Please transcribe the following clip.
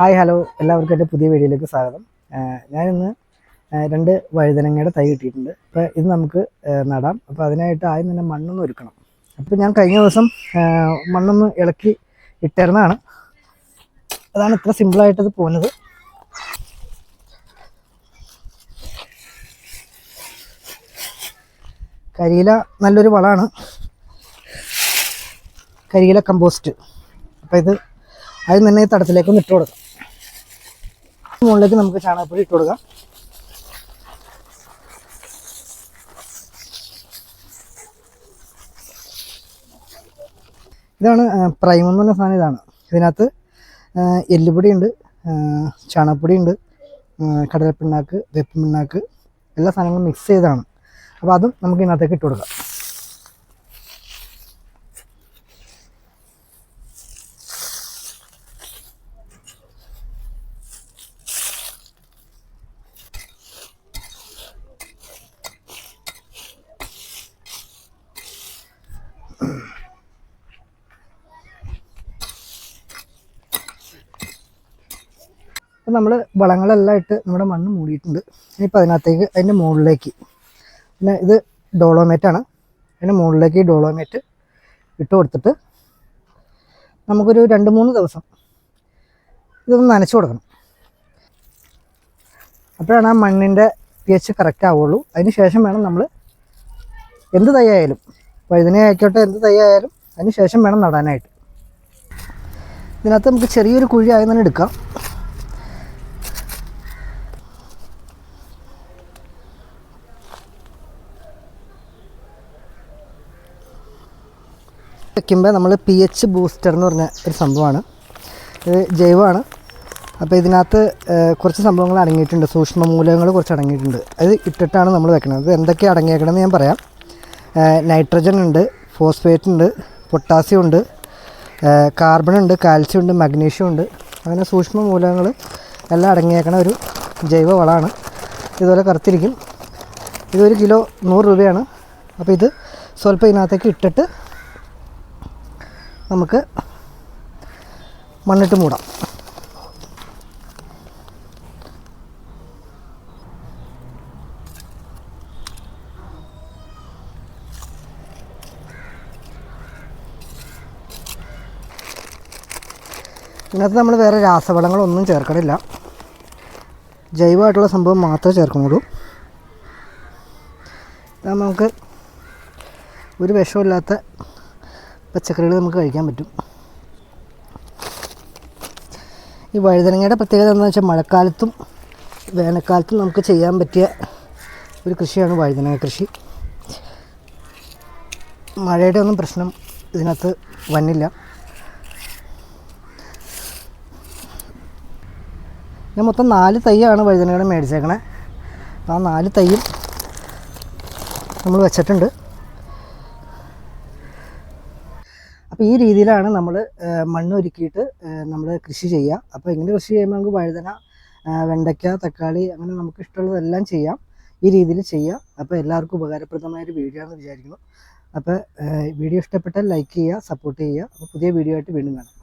Hi hello. എല്ലാവർക്കും എന്റെ പുതിയ വീഡിയോയിലേക്ക് സ്വാഗതം. ഞാനിന്ന് രണ്ട് വഴുതനങ്ങയുടെ തൈ കിട്ടിയിട്ടുണ്ട്. അപ്പോൾ ഇത് നമുക്ക് നടാം. അപ്പോൾ അതിനായിട്ട് ആദ്യം തന്നെ മണ്ണൊന്ന് ഒരുക്കണം. അപ്പോൾ ഞാൻ കഴിഞ്ഞ ദിവസം മണ്ണൊന്ന് ഇളക്കി ഇട്ടിരുന്നതാണ്. അതാണ് ഇത്ര സിമ്പിളായിട്ടത് പോകുന്നത്. കരിയില നല്ലൊരു വളമാണ്. കരിയില കമ്പോസ്റ്റ് അപ്പോൾ ഇത് ആദ്യം തന്നെ ഈ തടത്തിലേക്ക് ഒന്ന് ഇട്ട് കൊടുക്കാം മുകളിലേക്ക് നമുക്ക് ചാണകപ്പൊടി ഇട്ട് കൊടുക്കാം. ഇതാണ് പ്രൈമം എന്ന് പറഞ്ഞ സാധനം ഇതാണ്. ഇതിനകത്ത് എല്ലുപൊടി എല്ലുപൊടിയുണ്ട് ചാണകപ്പൊടിയുണ്ട് കടലപ്പിണ്ണാക്ക് വേപ്പിൻ പിണ്ണാക്ക് എല്ലാ സാധനങ്ങളും മിക്സ് ചെയ്താണ് അപ്പോൾ അതും നമുക്ക് ഇതിനകത്തേക്ക് ഇട്ട് കൊടുക്കാം. അപ്പോൾ നമ്മൾ വളങ്ങളെല്ലാം ഇട്ട് നമ്മുടെ മണ്ണ് മൂടിയിട്ടുണ്ട്. ഇനിയിപ്പോൾ അതിനകത്തേക്ക് അതിന്റെ മുകളിലേക്ക്. പിന്നെ ഇത് ഡോളോമേറ്റാണ് അതിന്റെ മുകളിലേക്ക് ഡോളോമേറ്റ് ഇട്ട് കൊടുത്തിട്ട് നമുക്കൊരു രണ്ട് മൂന്ന് ദിവസം ഇതൊന്ന് നനച്ചു കൊടുക്കണം. അപ്പോഴാണ് ആ മണ്ണിന്റെ പി എച്ച് കറക്റ്റ് ആവുള്ളൂ. അതിന് ശേഷം വേണം നമ്മൾ എന്ത് തയ്യായാലും വഴുതന ആയിക്കോട്ടെ എന്ത് തൈ അതിന് ശേഷം വേണം നടാനായിട്ട്. ഇതിനകത്ത് നമുക്ക് ചെറിയൊരു കുഴി ആയി തന്നെ എടുക്കാം. വയ്ക്കുമ്പോൾ നമ്മൾ പി എച്ച് ബൂസ്റ്റർ എന്ന് പറഞ്ഞ ഒരു സംഭവമാണ്. ഇത് ജൈവമാണ്. അപ്പോൾ ഇതിനകത്ത് കുറച്ച് സംഭവങ്ങൾ അടങ്ങിയിട്ടുണ്ട്. സൂക്ഷ്മ മൂലകങ്ങൾ കുറച്ച് അടങ്ങിയിട്ടുണ്ട്. അത് ഇട്ടിട്ടാണ് നമ്മൾ വെക്കുന്നത് അത് എന്തൊക്കെയാണ് അടങ്ങിയേക്കണമെന്ന് ഞാൻ പറയാം. നൈട്രജൻ ഉണ്ട് ഫോസ്ഫേറ്റ് ഉണ്ട് പൊട്ടാസ്യം ഉണ്ട് കാർബൺ ഉണ്ട് കാൽസ്യം ഉണ്ട് മഗ്നീഷ്യം ഉണ്ട്. അങ്ങനെ സൂക്ഷ്മ മൂലകങ്ങൾ എല്ലാം അടങ്ങിയേക്കണ ഒരു ജൈവ വളമാണ്. ഇതുപോലെ കറുത്തിരിക്കും. ഇതൊരു കിലോ നൂറ് രൂപയാണ്. അപ്പോൾ ഇത് സ്വല്പം ഇതിനകത്തേക്ക് ഇട്ടിട്ട് നമുക്ക് മണ്ണിട്ട് മൂടാം. ഇതിനകത്ത് നമ്മൾ വേറെ രാസവളങ്ങളൊന്നും ചേർക്കണില്ല. ജൈവമായിട്ടുള്ള സംഭവം മാത്രമേ ചേർക്കുന്നുള്ളൂ. നമുക്ക് ഒരു വിഷമില്ലാത്ത പച്ചക്കറികൾ നമുക്ക് കഴിക്കാൻ പറ്റും. ഈ വഴുതനങ്ങയുടെ പ്രത്യേകത എന്താണെന്ന് വെച്ചാൽ മഴക്കാലത്തും വേനൽക്കാലത്തും നമുക്ക് ചെയ്യാൻ പറ്റിയ ഒരു കൃഷിയാണ് വഴുതനങ്ങ കൃഷി. മഴയുടെ ഒന്നും പ്രശ്നം ഇതിനകത്ത് വന്നില്ല. ഞാൻ മൊത്തം നാല് തൈയാണ് മേടിച്ചേക്കണത് മേടിച്ചേക്കണേ. ആ നാല് തൈയും നമ്മൾ വെച്ചിട്ടുണ്ട്. അപ്പോൾ ഈ രീതിയിലാണ് നമ്മൾ മണ്ണ് ഒരുക്കിയിട്ട് നമ്മൾ കൃഷി ചെയ്യുക അപ്പോൾ ഇങ്ങനെ കൃഷി ചെയ്യുമ്പോൾ നമുക്ക് വഴുതന വെണ്ടയ്ക്ക തക്കാളി അങ്ങനെ നമുക്ക് ഇഷ്ടമുള്ളതെല്ലാം ചെയ്യാം. ഈ രീതിയിൽ ചെയ്യാം. അപ്പോൾ എല്ലാവർക്കും ഉപകാരപ്രദമായ ഒരു വീഡിയോ ആണെന്ന് വിചാരിക്കുന്നു. അപ്പോൾ വീഡിയോ ഇഷ്ടപ്പെട്ടാൽ ലൈക്ക് ചെയ്യുക സപ്പോർട്ട് ചെയ്യുക. അപ്പോൾ പുതിയ വീഡിയോ ആയിട്ട് വീണ്ടും കാണാം.